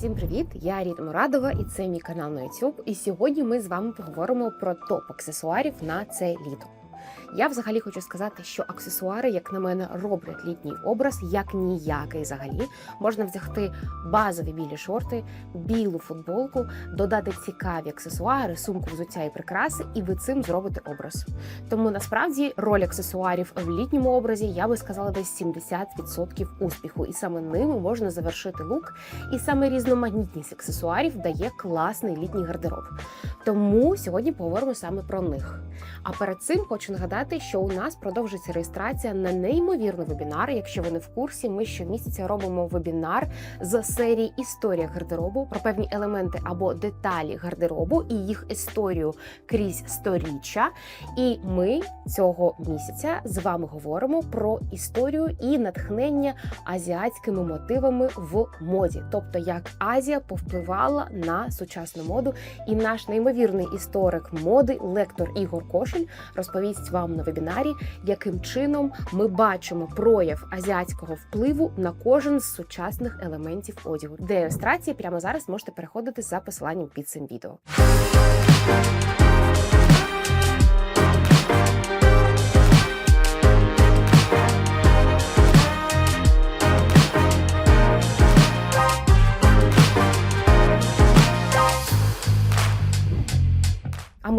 Всім привіт! Я Ріта Мурадова і це мій канал на YouTube. І сьогодні ми з вами поговоримо про топ аксесуарів на це літо. Я взагалі хочу сказати, що аксесуари, як на мене, роблять літній образ як ніякий взагалі. Можна взяти базові білі шорти, білу футболку, додати цікаві аксесуари, сумку взуття і прикраси, і ви цим зробите образ. Тому насправді роль аксесуарів в літньому образі я би сказала десь 70% успіху, і саме ними можна завершити лук. І саме різноманітність аксесуарів дає класний літній гардероб. Тому сьогодні поговоримо саме про них. А перед цим хочу нагадати, що у нас продовжується реєстрація на неймовірний вебінар. Якщо ви не в курсі, ми щомісяця робимо вебінар з серії Історія гардеробу про певні елементи або деталі гардеробу і їх історію крізь сторіччя. І ми цього місяця з вами говоримо про історію і натхнення азіатськими мотивами в моді, тобто як Азія повпливала на сучасну моду, і наш неймовірний історик моди, лектор Ігор Кошель, розповість вам на вебінарі, яким чином ми бачимо прояв азіатського впливу на кожен з сучасних елементів одягу. Де реєстрації прямо зараз можете переходити за посиланням під цим відео.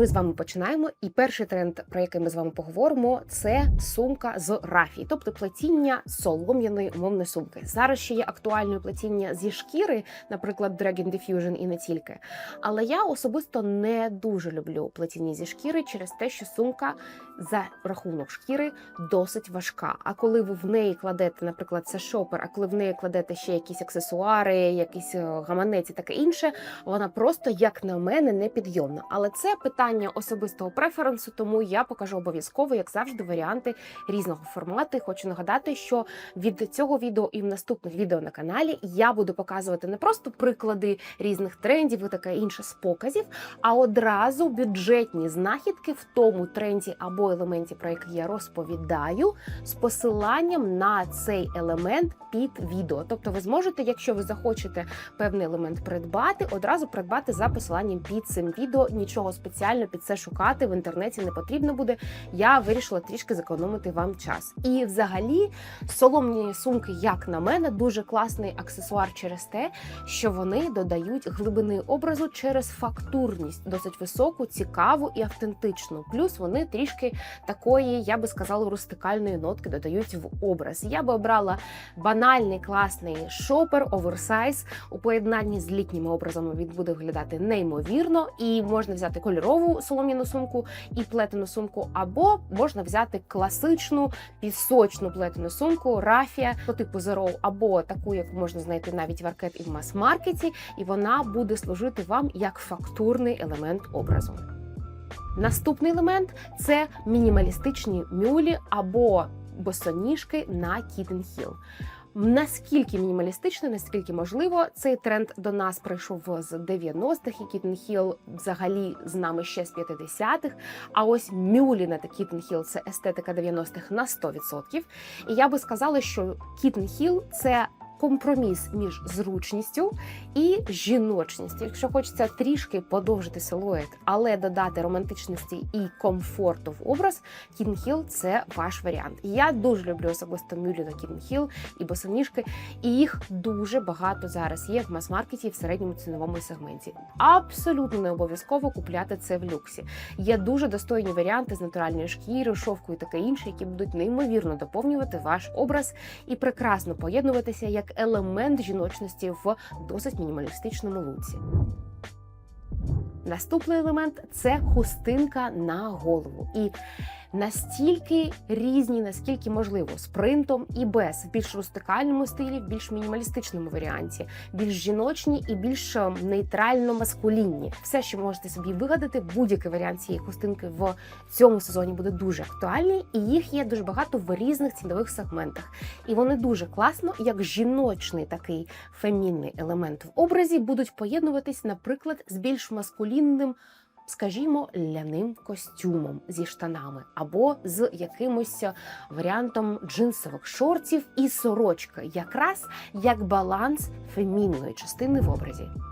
Ми з вами починаємо. І перший тренд, про який ми з вами поговоримо, це сумка з рафії, тобто плетіння солом'яної умовної сумки. Зараз ще є актуальне плетіння зі шкіри, наприклад, Dragon Diffusion і не тільки. Але я особисто не дуже люблю плетіння зі шкіри через те, що сумка за рахунок шкіри досить важка. А коли ви в неї кладете, наприклад, це шопер, а коли в неї кладете ще якісь аксесуари, якісь е, гаманець і таке інше, вона просто, як на мене, непідйомна. Але це питання особистого преференсу, тому я покажу обов'язково, як завжди, варіанти різного формату. Хочу нагадати, що від цього відео і в наступних відео на каналі я буду показувати не просто приклади різних трендів і таке інше з показів, а одразу бюджетні знахідки в тому тренді або елементі, про який я розповідаю, з посиланням на цей елемент під відео. Тобто, ви зможете, якщо ви захочете певний елемент придбати, одразу придбати за посиланням під цим відео. Нічого спеціально під це шукати в інтернеті не потрібно буде. Я вирішила трішки зекономити вам час. І, взагалі, соломні сумки, як на мене, дуже класний аксесуар через те, що вони додають глибини образу через фактурність, досить високу, цікаву і автентичну. Плюс вони трішки такої, я би сказала, рустикальної нотки додають в образ. Я би обрала банальний класний шопер, оверсайз у поєднанні з літніми образами. Він буде виглядати неймовірно, і можна взяти кольорову солом'яну сумку і плетену сумку, або можна взяти класичну пісочну плетену сумку, рафія по типу Zero, або таку, яку можна знайти навіть в аркет і в мас-маркеті, і вона буде служити вам як фактурний елемент образу. Наступний елемент це мінімалістичні мюлі або босоніжки на Hill. Наскільки мінімалістично, наскільки можливо, цей тренд до нас прийшов з 90-х, і Hill взагалі з нами ще з 50-х. А ось мюлі на Kitten Hill – це естетика 90-х на 100%. І я би сказала, що Hill – це компроміс між зручністю і жіночністю. Якщо хочеться трішки подовжити силует, але додати романтичності і комфорту в образ, Hill – це ваш варіант. Я дуже люблю особисто мюлі на Hill і босоніжки, і їх дуже багато зараз є в мас-маркеті в середньому ціновому сегменті. Абсолютно не обов'язково купляти це в люксі. Є дуже достойні варіанти з натуральної шкіри, шовку і таке інше, які будуть неймовірно доповнювати ваш образ і прекрасно поєднуватися як елемент жіночності в досить мінімалістичному луці. Наступний елемент це хустинка на голову. І настільки різні, наскільки можливо, з принтом і без, в більш рустикальному стилі, в більш мінімалістичному варіанті, більш жіночні і більш е, нейтрально маскулінні. Все, що можете собі вигадати, будь-який варіант цієї хустинки в цьому сезоні буде дуже актуальний, і їх є дуже багато в різних цінових сегментах. І вони дуже класно, як жіночний такий фемінний елемент в образі, будуть поєднуватись, наприклад, з більш маскулінним скажімо, ляним костюмом зі штанами, або з якимось варіантом джинсових шортів і сорочка, якраз як баланс фемінної частини в образі.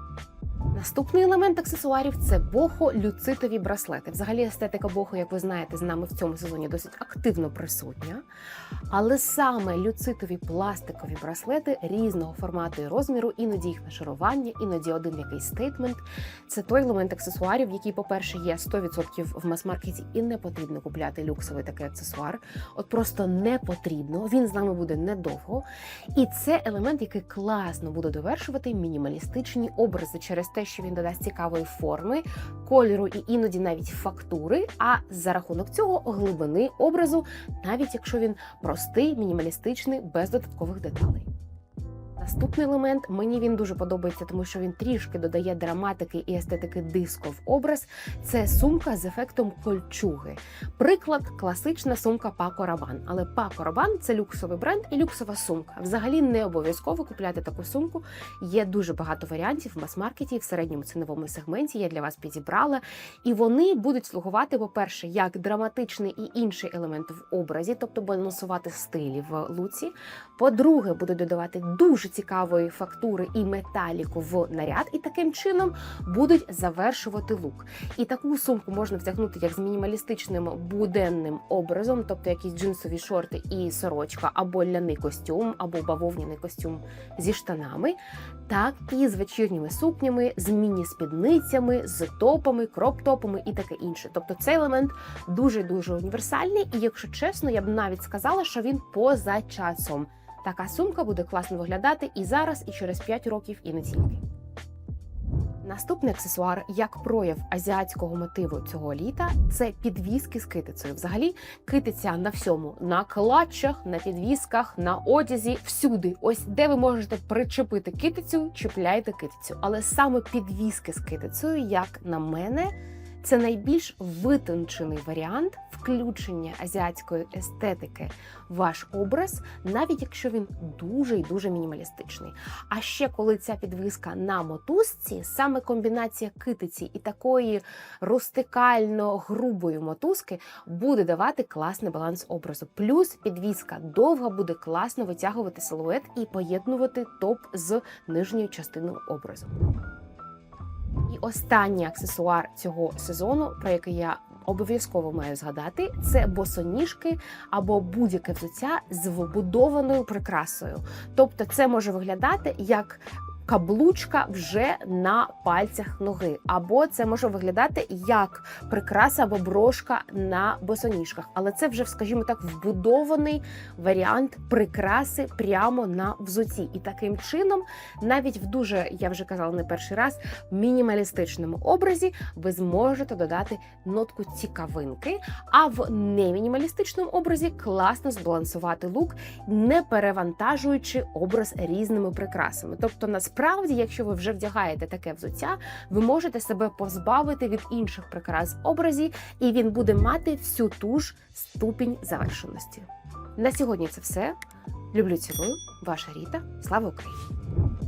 Наступний елемент аксесуарів це бохо-люцитові браслети. Взагалі, естетика бохо, як ви знаєте, з нами в цьому сезоні досить активно присутня. Але саме люцитові пластикові браслети різного формату і розміру, іноді їх нашарування, іноді один якийсь стейтмент. Це той елемент аксесуарів, який, по-перше, є 100% в мас-маркеті, і не потрібно купляти люксовий такий аксесуар. От просто не потрібно. Він з нами буде недовго. І це елемент, який класно буде довершувати мінімалістичні образи через те, що він додасть цікавої форми, кольору і іноді навіть фактури. А за рахунок цього глибини образу, навіть якщо він простий, мінімалістичний, без додаткових деталей. Наступний елемент мені він дуже подобається, тому що він трішки додає драматики і естетики диско в образ. Це сумка з ефектом кольчуги. Приклад класична сумка Paco Rabanne. Але Paco Rabanne – це люксовий бренд і люксова сумка. Взагалі не обов'язково купляти таку сумку. Є дуже багато варіантів в мас-маркеті, в середньому ціновому сегменті. Я для вас підібрала. І вони будуть слугувати, по-перше, як драматичний і інший елемент в образі, тобто балансувати стилі в луці. По-друге, будуть додавати дуже цікавої фактури і металіку в наряд, і таким чином будуть завершувати лук. І таку сумку можна вдягнути як з мінімалістичним буденним образом, тобто якісь джинсові шорти і сорочка, або ляний костюм, або бавовняний костюм зі штанами, так і з вечірніми сукнями, з міні-спідницями, з топами, кроп-топами і таке інше. Тобто цей елемент дуже дуже універсальний, і якщо чесно, я б навіть сказала, що він поза часом. Така сумка буде класно виглядати і зараз, і через 5 років, і не тільки. Наступний аксесуар, як прояв азіатського мотиву цього літа, це підвіски з китицею. Взагалі, китиця на всьому: на клатчах, на підвісках, на одязі, всюди. Ось де ви можете причепити китицю, чіпляйте китицю. Але саме підвіски з китицею, як на мене, це найбільш витончений варіант включення азіатської естетики в ваш образ, навіть якщо він дуже і дуже мінімалістичний. А ще коли ця підвіска на мотузці, саме комбінація китиці і такої рустикально грубої мотузки буде давати класний баланс образу. Плюс підвіска довга буде класно витягувати силует і поєднувати топ з нижньою частиною образу. Останній аксесуар цього сезону, про який я обов'язково маю згадати, це босоніжки або будь-яке взуття з вбудованою прикрасою. Тобто, це може виглядати як. Каблучка вже на пальцях ноги, або це може виглядати як прикраса або брошка на босоніжках, але це вже, скажімо так, вбудований варіант прикраси прямо на взуті. І таким чином, навіть в дуже, я вже казала не перший раз, мінімалістичному образі ви зможете додати нотку цікавинки, а в немінімалістичному образі класно збалансувати лук, не перевантажуючи образ різними прикрасами. Тобто, насправді, якщо ви вже вдягаєте таке взуття, ви можете себе позбавити від інших прикрас в образі, і він буде мати всю ту ж ступінь завершеності. На сьогодні це все. Люблю цілую, ваша Ріта. Слава Україні!